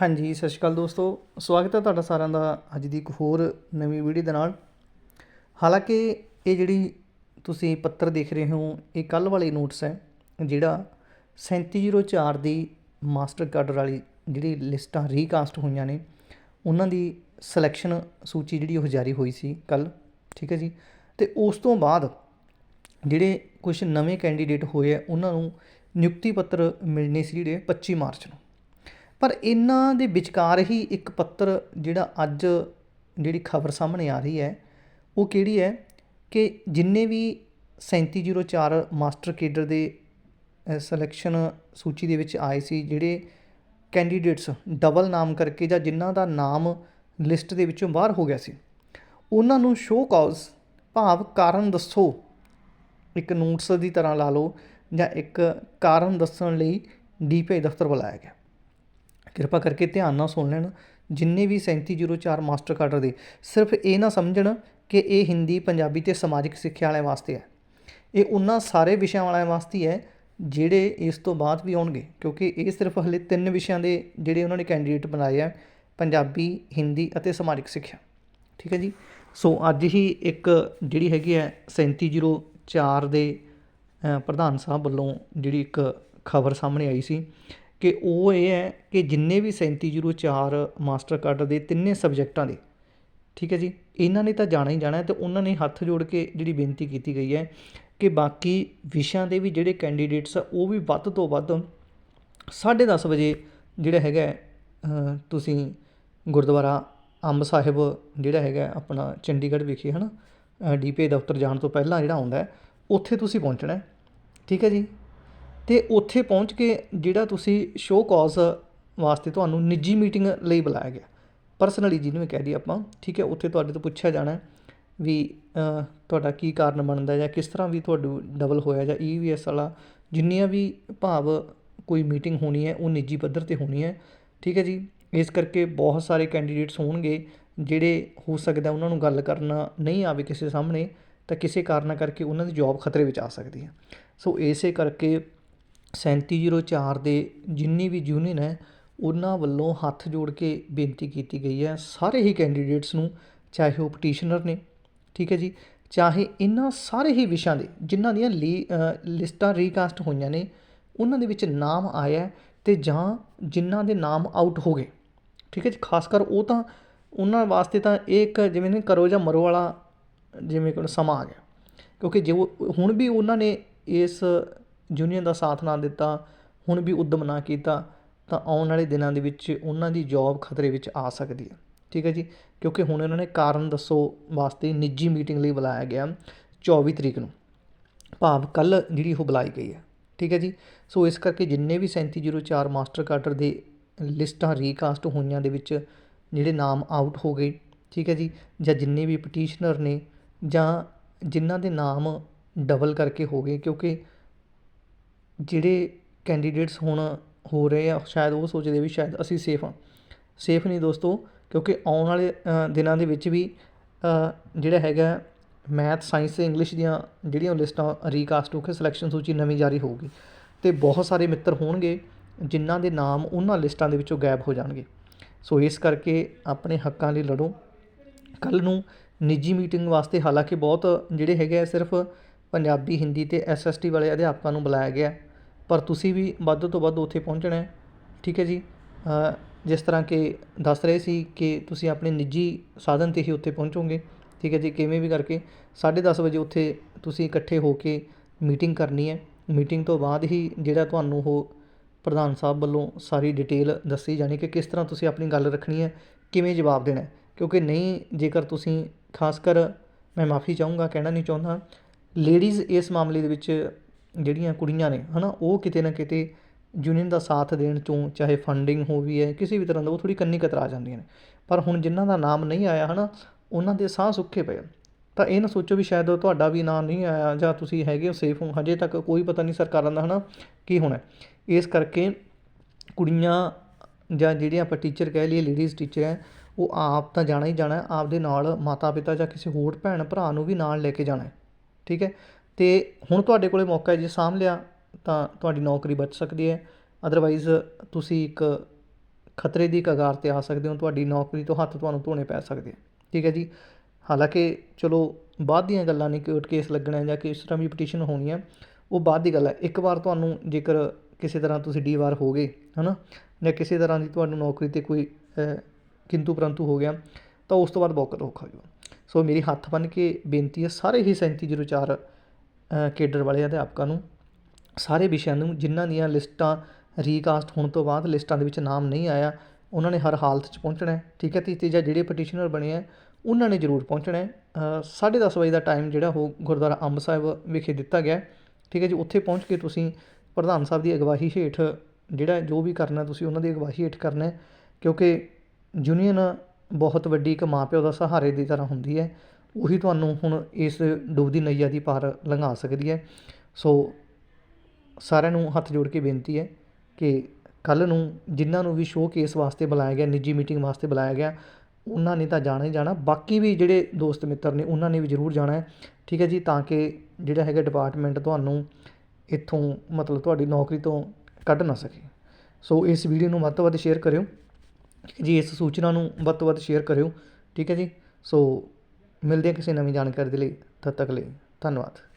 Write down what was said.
ਹਾਂਜੀ, ਸਤਿ ਸ਼੍ਰੀ ਅਕਾਲ ਦੋਸਤੋ। ਸਵਾਗਤ ਹੈ ਤੁਹਾਡਾ ਸਾਰਿਆਂ ਦਾ ਅੱਜ ਦੀ ਇੱਕ ਹੋਰ ਨਵੀਂ ਵੀਡੀਓ ਦੇ ਨਾਲ। ਹਾਲਾਂਕਿ ਇਹ ਜਿਹੜੀ ਤੁਸੀਂ ਪੱਤਰ ਦੇਖ ਰਹੇ ਹੋ, ਇਹ ਕੱਲ ਵਾਲੇ ਨੋਟਸ ਹੈ, ਜਿਹੜਾ 3704 ਦੀ ਮਾਸਟਰ ਕਾਰਡਰ ਵਾਲੀ ਜਿਹੜੀ ਲਿਸਟਾਂ ਰੀਕਾਸਟ ਹੋਈਆਂ ਨੇ, ਉਹਨਾਂ ਦੀ ਸਿਲੈਕਸ਼ਨ ਸੂਚੀ ਜਿਹੜੀ ਉਹ ਜਾਰੀ ਹੋਈ ਸੀ ਕੱਲ ਠੀਕ ਹੈ ਜੀ? ਤੇ ਉਸ ਤੋਂ ਬਾਅਦ ਜਿਹੜੇ ਕੁਝ ਨਵੇਂ ਕੈਂਡੀਡੇਟ ਹੋਏ ਆ, ਉਹਨਾਂ ਨੂੰ ਨਿਯੁਕਤੀ ਪੱਤਰ ਮਿਲਣੇ ਸੀ ਜਿਹੜੇ 25 ਮਾਰਚ ਨੂੰ। ਪਰ ਇਹਨਾਂ ਦੇ ਵਿਚਕਾਰ ਹੀ ਇੱਕ ਪੱਤਰ ਜਿਹੜਾ ਅੱਜ ਜਿਹੜੀ ਖਬਰ ਸਾਹਮਣੇ ਆ ਰਹੀ ਹੈ, ਉਹ ਕਿਹੜੀ ਹੈ ਕਿ ਜਿੰਨੇ ਵੀ 3704 ਮਾਸਟਰ ਕੇਡਰ ਦੇ ਸਿਲੈਕਸ਼ਨ ਸੂਚੀ ਦੇ ਵਿੱਚ ਆਏ ਸੀ, ਜਿਹੜੇ ਕੈਂਡੀਡੇਟਸ ਡਬਲ ਨਾਮ ਕਰਕੇ ਜਾਂ ਜਿਨ੍ਹਾਂ ਦਾ ਨਾਮ ਲਿਸਟ ਦੇ ਵਿੱਚੋਂ ਬਾਹਰ ਹੋ ਗਿਆ ਸੀ, ਉਹਨਾਂ ਨੂੰ ਸ਼ੋ ਕਾਜ਼ ਭਾਵ ਕਾਰਨ ਦੱਸੋ, ਇੱਕ ਨੋਟਸ ਦੀ ਤਰ੍ਹਾਂ ਲਾ ਲਓ ਜਾਂ ਇੱਕ ਕਾਰਨ ਦੱਸਣ ਲਈ ਡੀਪੀਆਈ ਦਫ਼ਤਰ ਬੁਲਾਇਆ ਗਿਆ। ਕਿਰਪਾ ਕਰਕੇ ਧਿਆਨ ਨਾਲ ਸੁਣ ਲੈਣ, ਜਿੰਨੇ ਵੀ 3704 ਮਾਸਟਰ ਕਾਰਡਰ ਦੇ, ਸਿਰਫ ਇਹ ਨਾ ਸਮਝਣ ਕਿ ਇਹ ਹਿੰਦੀ, ਪੰਜਾਬੀ ਤੇ ਸਮਾਜਿਕ ਸਿੱਖਿਆ ਵਾਲਿਆਂ ਵਾਸਤੇ ਹੈ। ਇਹ ਉਹਨਾਂ ਸਾਰੇ ਵਿਸ਼ਿਆਂ ਵਾਲਿਆਂ ਵਾਸਤੇ ਹੈ ਜਿਹੜੇ ਇਸ ਤੋਂ ਬਾਅਦ ਵੀ ਆਉਣਗੇ, ਕਿਉਂਕਿ ਇਹ ਸਿਰਫ ਹਲੇ ਤਿੰਨ ਵਿਸ਼ਿਆਂ ਦੇ ਜਿਹੜੇ ਉਹਨਾਂ ਨੇ ਕੈਂਡੀਡੇਟ ਬਣਾਏ ਆ, ਪੰਜਾਬੀ, ਹਿੰਦੀ ਅਤੇ ਸਮਾਜਿਕ ਸਿੱਖਿਆ। ਠੀਕ ਹੈ ਜੀ? ਸੋ ਅੱਜ ਹੀ ਇੱਕ ਜਿਹੜੀ ਹੈਗੀ ਹੈ 3704 ਦੇ ਪ੍ਰਧਾਨ ਸਾਹਿਬ ਵੱਲੋਂ ਜਿਹੜੀ ਇੱਕ ਖਬਰ ਸਾਹਮਣੇ ਆਈ ਸੀ ਕਿ ਉਹ ਇਹ ਹੈ ਕਿ ਜਿੰਨੇ ਵੀ 3704 ਮਾਸਟਰ ਕਾਰਡਰ ਦੇ ਤਿੰਨੇ ਸਬਜੈਕਟਾਂ ਦੇ, ਠੀਕ ਹੈ ਜੀ, ਇਹਨਾਂ ਨੇ ਤਾਂ ਜਾਣਾ ਹੀ ਜਾਣਾ ਅਤੇ ਉਹਨਾਂ ਨੇ ਹੱਥ ਜੋੜ ਕੇ ਜਿਹੜੀ ਬੇਨਤੀ ਕੀਤੀ ਗਈ ਹੈ ਕਿ ਬਾਕੀ ਵਿਸ਼ਿਆਂ ਦੇ ਵੀ ਜਿਹੜੇ ਕੈਂਡੀਡੇਟਸ ਆ, ਉਹ ਵੀ ਵੱਧ ਤੋਂ ਵੱਧ ਸਾਢੇ 10:30 ਵਜੇ ਜਿਹੜਾ ਹੈਗਾ ਤੁਸੀਂ ਗੁਰਦੁਆਰਾ ਅੰਬ ਸਾਹਿਬ ਜਿਹੜਾ ਹੈਗਾ ਆਪਣਾ ਚੰਡੀਗੜ੍ਹ ਵਿਖੇ ਹੈ ਨਾ ਡੀਪੀ ਦਫ਼ਤਰ ਜਾਣ ਤੋਂ ਪਹਿਲਾਂ ਜਿਹੜਾ ਆਉਂਦਾ ਉੱਥੇ ਤੁਸੀਂ ਪਹੁੰਚਣਾ ਠੀਕ ਹੈ ਜੀ। ਅਤੇ ਉੱਥੇ ਪਹੁੰਚ ਕੇ ਜਿਹੜਾ ਤੁਸੀਂ ਸ਼ੋਅ ਕਾਜ਼ ਵਾਸਤੇ ਤੁਹਾਨੂੰ ਨਿੱਜੀ ਮੀਟਿੰਗ ਲਈ ਬੁਲਾਇਆ ਗਿਆ। ਪਰਸਨਲੀ ਜਿਹਨੂੰ ਵੀ ਕਹਿ ਦਈਏ ਆਪਾਂ, ਠੀਕ ਹੈ, ਉੱਥੇ ਤੁਹਾਡੇ ਤੋਂ ਪੁੱਛਿਆ ਜਾਣਾ ਵੀ ਤੁਹਾਡਾ ਕੀ ਕਾਰਨ ਬਣਦਾ ਜਾਂ ਕਿਸ ਤਰ੍ਹਾਂ ਵੀ ਤੁਹਾਨੂੰ ਡਬਲ ਹੋਇਆ ਜਾਂ ਈਵੀਐਸ ਵਾਲਾ ਜਿੰਨੀਆਂ ਵੀ ਭਾਵ ਕੋਈ ਮੀਟਿੰਗ ਹੋਣੀ ਹੈ, ਉਹ ਨਿੱਜੀ ਪੱਧਰ ਤੇ ਹੋਣੀ ਹੈ, ਠੀਕ ਹੈ ਜੀ। ਇਸ ਕਰਕੇ ਬਹੁਤ ਸਾਰੇ ਕੈਂਡੀਡੇਟਸ ਹੋਣਗੇ ਜਿਹੜੇ ਹੋ ਸਕਦਾ ਉਹਨਾਂ ਨੂੰ ਗੱਲ ਕਰਨਾ ਨਹੀਂ ਆਵੇ ਕਿਸੇ ਸਾਹਮਣੇ, ਤਾਂ ਕਿਸੇ ਕਾਰਨਾਂ ਕਰਕੇ ਉਹਨਾਂ ਦੀ ਜੌਬ ਖਤਰੇ ਵਿੱਚ ਆ ਸਕਦੀ ਹੈ। ਸੋ ਇਸੇ ਕਰਕੇ 3704 ਦੇ ਜਿੰਨੀ ਵੀ ਯੂਨੀਅਨ ਹੈ, ਉਹਨਾਂ ਵੱਲੋਂ ਹੱਥ ਜੋੜ ਕੇ ਬੇਨਤੀ ਕੀਤੀ ਗਈ ਹੈ। ਸਾਰੇ ਹੀ ਕੈਂਡੀਡੇਟਸ ਨੂੰ, ਚਾਹੇ ਉਹ ਪਟੀਸ਼ਨਰ ਨੇ, ਠੀਕ ਹੈ ਜੀ, ਚਾਹੇ ਇਹਨਾਂ ਸਾਰੇ ਹੀ ਵਿਸ਼ਿਆਂ ਦੇ, ਜਿਨ੍ਹਾਂ ਦੀਆਂ ਲੀ- ਲਿਸਟਾਂ ਰੀਕਾਸਟ ਹੋਈਆਂ ਨੇ, ਉਹਨਾਂ ਦੇ ਵਿੱਚ ਨਾਮ ਆਇਆ ਹੈ ਤੇ ਜਾਂ ਜਿਨ੍ਹਾਂ ਦੇ ਨਾਮ ਆਊਟ ਹੋ ਗਏ, ਠੀਕ ਹੈ ਜੀ। ਖਾਸ ਕਰ ਉਹ ਤਾਂ, ਉਹਨਾਂ ਵਾਸਤੇ ਤਾਂ ਇਹ ਇੱਕ ਜਿਵੇਂ ਨੇ ਕਰੋ ਜਾਂ ਮਰੋ ਵਾਲਾ ਜਿਵੇਂ ਕੋਈ ਸਮਾਂ ਆ ਗਿਆ। ਕਿਉਂਕਿ ਜੇ ਉਹ, ਹੁਣ ਵੀ ਉਹਨਾਂ ਨੇ ਇਸ ਯੂਨੀਅਨ ਦਾ ਸਾਥ ਨਾ ਦਿੱਤਾ, ਹੁਣ ਵੀ ਉੱਦਮ ਨਾ ਕੀਤਾ, ਤਾਂ ਆਉਣ ਵਾਲੇ ਦਿਨਾਂ ਦੇ ਵਿੱਚ ਉਹਨਾਂ ਦੀ ਜੋਬ ਖਤਰੇ ਵਿੱਚ ਆ ਸਕਦੀ ਹੈ। ਠੀਕ ਹੈ ਜੀ? ਕਿਉਂਕਿ ਹੁਣ ਇਹਨਾਂ ਨੇ ਕਾਰਨ ਦੱਸੋ ਵਾਸਤੇ ਨਿੱਜੀ ਮੀਟਿੰਗ ਲਈ ਬੁਲਾਇਆ ਗਿਆ 24 ਤਰੀਕ ਨੂੰ। ਭਾਵ ਕੱਲ ਜਿਹੜੀ ਉਹ ਬੁਲਾਈ ਗਈ ਹੈ। ਠੀਕ ਹੈ ਜੀ? ਸੋ ਇਸ ਕਰਕੇ ਜਿੰਨੇ ਵੀ 3704 ਮਾਸਟਰ ਕਾਰਡਰ ਦੇ ਲਿਸਟਾਂ ਰੀਕਾਸਟ ਹੋਈਆਂ ਦੇ ਵਿੱਚ ਜਿਹੜੇ ਨਾਮ ਆਊਟ ਹੋ ਗਏ, ਠੀਕ ਹੈ ਜੀ? ਜਾਂ ਜਿੰਨੇ ਵੀ ਪਟੀਸ਼ਨਰ ਨੇ ਜਾਂ ਜਿਨ੍ਹਾਂ ਦੇ ਨਾਮ ਡਬਲ ਕਰਕੇ ਹੋ ਗਏ, ਕਿਉਂਕਿ ਜਿਹੜੇ ਕੈਂਡੀਡੇਟਸ ਹੁਣ ਹੋ ਰਹੇ ਆ, ਸ਼ਾਇਦ ਉਹ ਸੋਚਦੇ ਵੀ ਸ਼ਾਇਦ ਅਸੀਂ ਸੇਫ ਹਾਂ। ਸੇਫ ਨਹੀਂ ਦੋਸਤੋ, ਕਿਉਂਕਿ ਆਉਣ ਵਾਲੇ ਦਿਨਾਂ ਦੇ ਵਿੱਚ ਵੀ ਜਿਹੜਾ ਹੈਗਾ ਮੈਥ ਸਾਇੰਸ ਤੇ ਇੰਗਲਿਸ਼ ਦੀਆਂ ਜਿਹੜੀਆਂ ਲਿਸਟਾਂ ਰੀਕਾਸਟ ਹੋ ਕੇ ਸਿਲੈਕਸ਼ਨ ਸੂਚੀ ਨਵੀਂ ਜਾਰੀ ਹੋਊਗੀ। ਤੇ ਬਹੁਤ ਸਾਰੇ ਮਿੱਤਰ ਹੋਣਗੇ ਜਿਨ੍ਹਾਂ ਦੇ ਨਾਮ ਉਹਨਾਂ ਲਿਸਟਾਂ ਦੇ ਵਿੱਚੋਂ ਗਾਇਬ ਹੋ ਜਾਣਗੇ। ਸੋ ਇਸ ਕਰਕੇ ਆਪਣੇ ਹੱਕਾਂ ਲਈ ਲੜੋ। ਕੱਲ ਨੂੰ ਨਿੱਜੀ ਮੀਟਿੰਗ ਵਾਸਤੇ ਹਾਲਾਂਕਿ ਬਹੁਤ ਜਿਹੜੇ ਹੈਗੇ ਆ ਸਿਰਫ ਪੰਜਾਬੀ, ਹਿੰਦੀ ਅਤੇ ਐਸ ਤੇ ਟੀ ਵਾਲੇ ਅਧਿਆਪਕਾਂ ਨੂੰ ਬੁਲਾਇਆ ਗਿਆ। ਪਰ ਤੁਸੀਂ ਵੀ ਵੱਧ ਤੋਂ ਵੱਧ ਉੱਥੇ ਪਹੁੰਚਣਾ ਹੈ। ਠੀਕ ਹੈ ਜੀ? ਜਿਸ ਤਰ੍ਹਾਂ ਕਿ ਦੱਸ ਰਹੇ ਸੀ ਕਿ ਤੁਸੀਂ ਆਪਣੇ ਨਿੱਜੀ ਸਾਧਨ ਤੇ ਹੀ ਉੱਥੇ ਪਹੁੰਚੋਗੇ। ਠੀਕ ਹੈ ਜੀ? ਕਿਵੇਂ ਵੀ ਕਰਕੇ 10:30 ਵਜੇ ਉੱਥੇ ਤੁਸੀਂ ਇਕੱਠੇ ਹੋ ਕੇ ਮੀਟਿੰਗ ਕਰਨੀ ਹੈ। ਮੀਟਿੰਗ ਤੋਂ ਬਾਅਦ ਹੀ ਜਿਹੜਾ ਤੁਹਾਨੂੰ ਉਹ ਪ੍ਰਧਾਨ ਸਾਹਿਬ ਵੱਲੋਂ ਸਾਰੀ ਡਿਟੇਲ ਦੱਸੀ ਜਾਣੀ ਕਿ ਕਿਸ ਤਰ੍ਹਾਂ ਤੁਸੀਂ ਆਪਣੀ ਗੱਲ ਰੱਖਣੀ ਹੈ, ਕਿਵੇਂ ਜਵਾਬ ਦੇਣਾ ਕਿਉਂਕਿ ਨਹੀਂ, ਜੇਕਰ ਤੁਸੀਂ ਖਾਸ ਕਰ, ਮੈਂ ਮਾਫੀ ਚਾਹੂੰਗਾ, ਕਹਿਣਾ ਨਹੀਂ ਚਾਹੁੰਦਾ। ਲੇਡੀਜ਼ ਇਸ ਮਾਮਲੇ ਦੇ ਵਿੱਚ ਜਿਹੜੀਆਂ ਕੁੜੀਆਂ ਨੇ ਹੈ ਨਾ ਉਹ ਕਿਤੇ ਨਾ ਕਿਤੇ ਯੂਨੀਅਨ ਦਾ ਸਾਥ ਦੇਣ ਚੋਂ ਚਾਹੇ ਫੰਡਿੰਗ ਹੋ ਵੀ ਹੈ ਕਿਸੇ ਵੀ ਤਰ੍ਹਾਂ ਦਾ, ਉਹ ਥੋੜੀ ਕੰਨੀ ਕਤਰਾ ਜਾਂਦੀਆਂ ਨੇ। ਪਰ ਹੁਣ ਜਿਨ੍ਹਾਂ ਦਾ ਨਾਮ ਨਹੀਂ ਆਇਆ ਹੈ ਨਾ ਉਹਨਾਂ ਦੇ ਸਾਹ ਸੁੱਕੇ ਪਏ ਤਾਂ ਇਹ ਨਾ ਸੋਚੋ ਵੀ ਸ਼ਾਇਦ ਤੁਹਾਡਾ ਵੀ ਨਾਮ ਨਹੀਂ ਆਇਆ, ਜਾਂ ਤੁਸੀਂ ਹੈਗੇ ਹੋ ਸੇਫ ਹੋ, ਹਜੇ ਤੱਕ ਕੋਈ ਪਤਾ ਨਹੀਂ ਸਰਕਾਰਾਂ ਦਾ, ਹਨਾ, ਕੀ ਹੋਣਾ ਇਸ ਕਰਕੇ ਕੁੜੀਆਂ ਜਾਂ ਜਿਹੜੀਆਂ ਆਪਾਂ ਟੀਚਰ ਕਹਿ ਲਈਏ ਲੇਡੀਜ਼ ਟੀਚਰ ਹੈ, ਉਹ ਆਪ ਤਾਂ ਜਾਣਾ ਹੀ ਜਾਣਾ ਹੈ, ਆਪਦੇ ਨਾਲ ਮਾਤਾ ਪਿਤਾ ਜਾਂ ਕਿਸੇ ਹੋਰ ਭੈਣ ਭਰਾ ਨੂੰ ਵੀ ਨਾਲ ਲੈ ਕੇ ਜਾਣਾ ਠੀਕ ਹੈ? ਅਤੇ ਹੁਣ ਤੁਹਾਡੇ ਕੋਲ ਮੌਕਾ ਹੈ ਜੇ ਸਾਂਭ ਲਿਆ, ਤਾਂ ਤੁਹਾਡੀ ਨੌਕਰੀ ਬਚ ਸਕਦੀ ਹੈ। ਅਦਰਵਾਈਜ਼ ਤੁਸੀਂ ਇੱਕ ਖਤਰੇ ਦੀ ਕਗਾਰ ਤੇ ਆ ਸਕਦੇ ਹੋ, ਤੁਹਾਡੀ ਨੌਕਰੀ ਤੋਂ ਹੱਥ ਤੁਹਾਨੂੰ ਧੋਣੇ ਪੈ ਸਕਦੇ ਆ। ਠੀਕ ਹੈ ਜੀ? ਹਾਲਾਂਕਿ, ਚਲੋ, ਬਾਅਦ ਦੀਆਂ ਗੱਲਾਂ ਨੇ, ਕੋਰਟ ਕੇਸ ਲੱਗਣਾ ਜਾਂ ਕਿਸ ਤਰ੍ਹਾਂ ਵੀ ਪਟੀਸ਼ਨ ਹੋਣੀ ਹੈ ਉਹ ਬਾਅਦ ਦੀ ਗੱਲ ਹੈ। ਇੱਕ ਵਾਰ ਤੁਹਾਨੂੰ ਜੇਕਰ ਕਿਸੇ ਤਰ੍ਹਾਂ ਤੁਸੀਂ ਡੀ ਵਾਰ ਹੋ ਗਏ, ਹਨਾ? ਜਾਂ ਕਿਸੇ ਤਰ੍ਹਾਂ ਦੀ ਤੁਹਾਨੂੰ ਨੌਕਰੀ ਤੇ ਕੋਈ ਕਿੰਤੂ ਪਰੰਤੂ ਹੋ ਗਿਆ, ਤਾਂ ਉਸ ਤੋਂ ਬਾਅਦ ਬਹੁਤ ਔਖਾ ਹੋ ਜਾਊਗਾ। ਸੋ ਮੇਰੀ ਹੱਥ ਬੰਨ੍ਹ ਕੇ ਬੇਨਤੀ ਹੈ ਸਾਰੇ ਹੀ ਸੈਂਤੀ 3704 ਚਾਰ ਕੇਡਰ ਵਾਲੇ ਅਧਿਆਪਕਾਂ ਨੂੰ ਸਾਰੇ ਵਿਸ਼ਿਆਂ ਨੂੰ ਜਿਨ੍ਹਾਂ ਦੀਆਂ ਲਿਸਟਾਂ ਰੀਕਾਸਟ ਹੋਣ ਤੋਂ ਬਾਅਦ ਲਿਸਟਾਂ ਦੇ ਵਿੱਚ ਨਾਮ ਨਹੀਂ ਆਇਆ ਉਹਨਾਂ ਨੇ ਹਰ ਹਾਲਤ 'ਚ ਪਹੁੰਚਣਾ ਠੀਕ ਹੈ ਤੇ ਤੀਜਾ ਜਿਹੜੇ ਪਟੀਸ਼ਨਰ ਬਣੇ ਆ ਉਹਨਾਂ ਨੇ ਜ਼ਰੂਰ ਪਹੁੰਚਣਾ ਹੈ ਅ, ਸਾਢੇ ਦਸ ਵਜੇ ਦਾ ਟਾਈਮ ਜਿਹੜਾ ਉਹ ਗੁਰਦੁਆਰਾ ਅੰਬ ਸਾਹਿਬ ਵਿਖੇ ਦਿੱਤਾ ਗਿਆ ਠੀਕ ਹੈ ਜੀ ਉੱਥੇ ਪਹੁੰਚ ਕੇ ਤੁਸੀਂ ਪ੍ਰਧਾਨ ਸਾਹਿਬ ਦੀ ਅਗਵਾਈ ਹੇਠ ਜਿਹੜਾ ਜੋ ਵੀ ਕਰਨਾ ਤੁਸੀਂ ਉਹਨਾਂ ਦੀ ਅਗਵਾਈ ਹੇਠ ਕਰਨਾ ਕਿਉਂਕਿ ਯੂਨੀਅਨ ਬਹੁਤ ਵੱਡੀ ਇੱਕ ਮਾਂ ਪਿਓ ਦਾ ਸਹਾਰੇ ਦੀ ਤਰ੍ਹਾਂ ਹੁੰਦੀ ਹੈ। ਉਹੀ ਤੁਹਾਨੂੰ ਹੁਣ ਇਸ ਡੁੱਬਦੀ ਨਈਆ ਦੀ ਪਾਰ ਲੰਘਾ ਸਕਦੀ ਹੈ। ਸੋ ਸਾਰਿਆਂ ਨੂੰ ਹੱਥ ਜੋੜ ਕੇ ਬੇਨਤੀ ਹੈ ਕਿ ਕੱਲ ਨੂੰ ਜਿਨ੍ਹਾਂ ਨੂੰ ਵੀ ਸ਼ੋਅ ਕੇਸ ਵਾਸਤੇ ਬੁਲਾਇਆ ਗਿਆ, ਨਿੱਜੀ ਮੀਟਿੰਗ ਵਾਸਤੇ ਬੁਲਾਇਆ ਗਿਆ, ਉਹਨਾਂ ਨੇ ਤਾਂ ਜਾਣਾ ਹੀ ਜਾਣਾ। ਬਾਕੀ ਵੀ ਜਿਹੜੇ ਦੋਸਤ ਮਿੱਤਰ ਨੇ, ਉਹਨਾਂ ਨੇ ਵੀ ਜ਼ਰੂਰ ਜਾਣਾ ਹੈ। ਠੀਕ ਹੈ ਜੀ, ਤਾਂ ਕਿ ਜਿਹੜਾ ਹੈਗਾ ਡਿਪਾਰਟਮੈਂਟ ਤੁਹਾਨੂੰ ਇੱਥੋਂ ਮਤਲਬ ਤੁਹਾਡੀ ਨੌਕਰੀ ਤੋਂ ਕੱਢ ਨਾ ਸਕੇ। ਸੋ ਇਸ ਵੀਡੀਓ ਨੂੰ ਵੱਧ ਤੋਂ ਵੱਧ ਸ਼ੇਅਰ ਕਰਿਓ। ਜੀ, ਇਸ ਸੂਚਨਾ ਨੂੰ ਵੱਧ ਤੋਂ ਵੱਧ ਸ਼ੇਅਰ ਕਰਿਓ। ਠੀਕ ਹੈ ਜੀ? ਸੋ ਮਿਲਦੇ ਹਾਂ ਕਿਸੇ ਨਵੀਂ ਜਾਣਕਾਰੀ ਦੇ ਲਈ। ਤਦ ਤੱਕ ਲਈ ਧੰਨਵਾਦ।